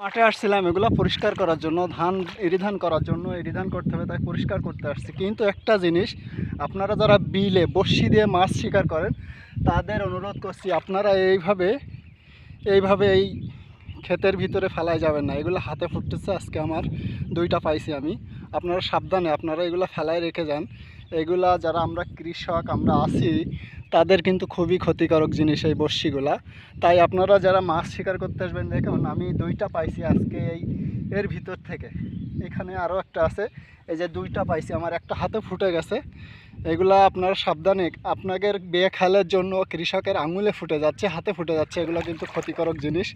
মাঠে আসছিলাম, এগুলো পরিষ্কার করার জন্য, ধান এরিধান করার জন্য এরিধান করতে হবে, তাই পরিষ্কার করতে আসছি। কিন্তু একটা জিনিস, আপনারা যারা বিলে বড়শি দিয়ে মাছ শিকার করেন, তাদের অনুরোধ করছি, আপনারা এইভাবে এইভাবে এই ক্ষেতের ভিতরে ফেলায় যাবেন না। এগুলো হাতে ফুটতেছে, আজকে আমার দুইটা পাইছি আমি। আপনারা সাবধানে, আপনারা এগুলো ফেলায় রেখে যান। এগুলা যারা আমরা কৃষক, আমরা আছি তাদের কিন্তু খুবই ক্ষতিকারক জিনিস এই বড়শিগুলা। তাই আপনারা যারা মাছ শিকার করতে আসবেন দেখুন আমি দুইটা পাইছি আজকে এই, এর ভিতর থেকে। এখানে আরও একটা আছে, এই যে দুইটা পাইছি, আমার একটা হাতে ফুটে গেছে। এগুলা আপনারা সাবধানে, আপনাদের বিয়ে খেলের জন্য কৃষকের আঙুলে ফুটে যাচ্ছে, হাতে ফুটে যাচ্ছে, এগুলো কিন্তু ক্ষতিকারক জিনিস।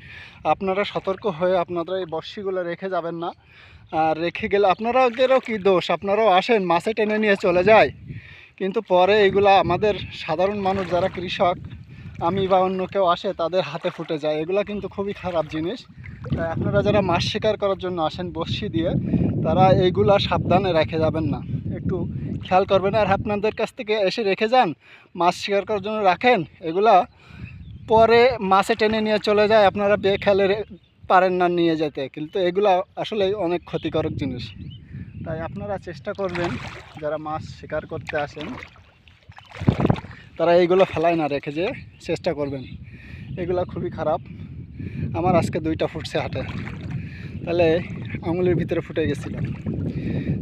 আপনারা সতর্ক হয়ে আপনারা এই বর্ষিগুলো রেখে যাবেন না। আর রেখে গেলে আপনারাদেরও কি দোষ? আপনারাও আসেন, মাছে টেনে নিয়ে চলে যায়। কিন্তু পরে এগুলা আমাদের সাধারণ মানুষ যারা কৃষক, আমি বা অন্য কেউ আসে তাদের হাতে ফুটে যায়। এগুলা কিন্তু খুবই খারাপ জিনিস। তাই আপনারা যারা মাছ শিকার করার জন্য আসেন বর্ষি দিয়ে, তারা এইগুলা সাবধানে রেখে যাবেন না। একটু খেয়াল করবেন। আর আপনাদের কাছ থেকে এসে রেখে যান, মাছ শিকার করার জন্য রাখেন, এগুলা পরে মাছে টেনে নিয়ে চলে যায়। আপনারা বে খেলে পারেন না নিয়ে যেতে। কিন্তু এগুলা আসলে অনেক ক্ষতিকারক জিনিস। তাই আপনারা চেষ্টা করবেন যারা মাছ শিকার করতে আসেন, তারা এইগুলো ফেলায় না রেখে যে চেষ্টা করবেন। এগুলো খুবই খারাপ। আমার আজকে দুইটা ফুটছে হাটে। তাহলে আঙুলের ভিতরে ফুটে গেছিল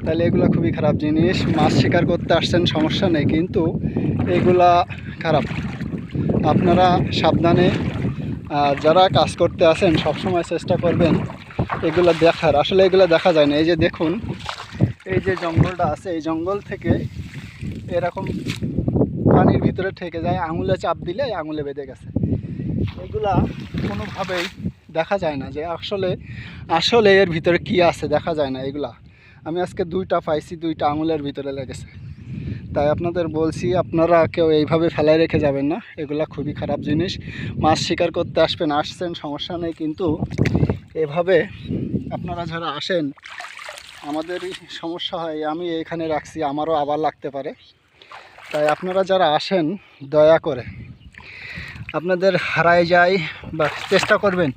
তাহলে এগুলো খুবই খারাপ জিনিস। মাছ শিকার করতে আসছেন, সমস্যা নেই, কিন্তু এগুলা খারাপ। আপনারা সাবধানে যারা কাজ করতে আসেন, সবসময় চেষ্টা করবেন এগুলো দেখার। আসলে এগুলো দেখা যায় না। এই যে দেখুন এই যে জঙ্গলটা আছে, এই জঙ্গল থেকে এরকম পানির ভিতরে ঠেকে যায়, আঙুলে চাপ দিলে আঙুলে বেঁধে গেছে। এগুলা কোনোভাবেই দেখা যায় না যে আসলে আসলে এর ভিতরে কি আছে দেখা যায় না এগুলা। আমি আজকে দুইটা পাইছি, দুইটা আঙুলের ভিতরে লেগেছে। তাই আপনাদের বলছি, আপনারা কেউ এইভাবে ফেলায় রেখে যাবেন না, এগুলা খুবই খারাপ জিনিস। মাছ শিকার করতে আসবেন, আসছেন, সমস্যা নেই, কিন্তু এভাবে আপনারা যারা আসেন আমাদেরই সমস্যা হয়, আমি এখানে রাখছি, আমারও আবার লাগতে পারে। তাই আপনারা যারা আসেন, দয়া করে আপনাদের হারায় যায় বা চেষ্টা করবেন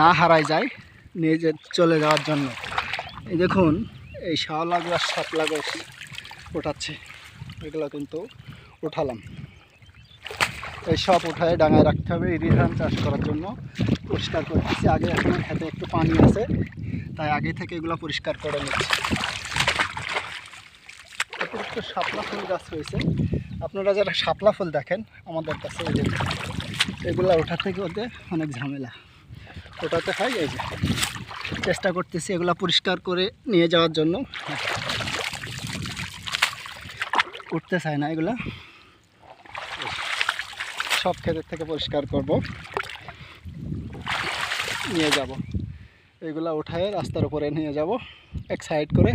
না হারায় যায় নিয়ে চলে যাওয়ার জন্য। দেখুন, এই শাওলা গাছ শাপলা গাছ ওঠাচ্ছে। এগুলো কিন্তু উঠালাম এই সব উঠায় ডাঙায় রাখতে হবে, এই ধান চাষ করার জন্য। পরিষ্কার করতেছি আগে এখন খেতে একটু পানি আছে, তাই আগে থেকে এগুলো পরিষ্কার করে নিচ্ছি। অতিরিক্ত শাপলা ফুল গাছ রয়েছে। আপনারা যারা শাপলা ফুল দেখেন, আমাদের কাছে এই যে এগুলো ওঠাতে ওতে অনেক ঝামেলা। ওটাতে হয় এই যে, চেষ্টা করতেছি এগুলো পরিষ্কার করে নিয়ে যাওয়ার জন্য। উঠতে চায় না এগুলা। সব ক্ষেতের থেকে পরিষ্কার করব। নিয়ে যাব। এগুলা উঠায় রাস্তার উপরে নিয়ে যাব। এক সাইড করে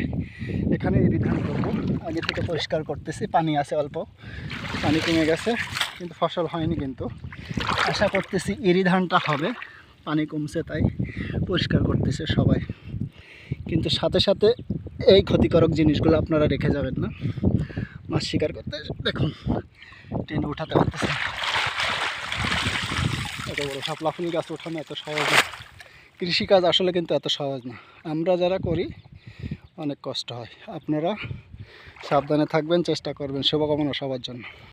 এখানে ইরি ধান করব। আগে থেকে পরিষ্কার করতেছি, পানি আছে অল্প। পানি কমে গেছে, কিন্তু ফসল হয়নি কিন্তু। আশা করতেছি ইরি ধানটা হবে। পানি কমছে তাই পরিষ্কার করতেছে সবাই। কিন্তু সাথে সাথে এই ক্ষতিকারক জিনিসগুলো আপনারা রেখে যাবেন না। মাছ শিকার করতে দেখুন। টেনে উঠাতে পারতেছে। এত বড় শাপলা ফুল গাছ ওঠানো এত সহজ না। কৃষিকাজ আসলে কিন্তু এত সহজ না। আমরা যারা করি, অনেক কষ্ট হয়। আপনারা সাবধানে থাকবেন, চেষ্টা করবেন। শুভকামনা সবার জন্য।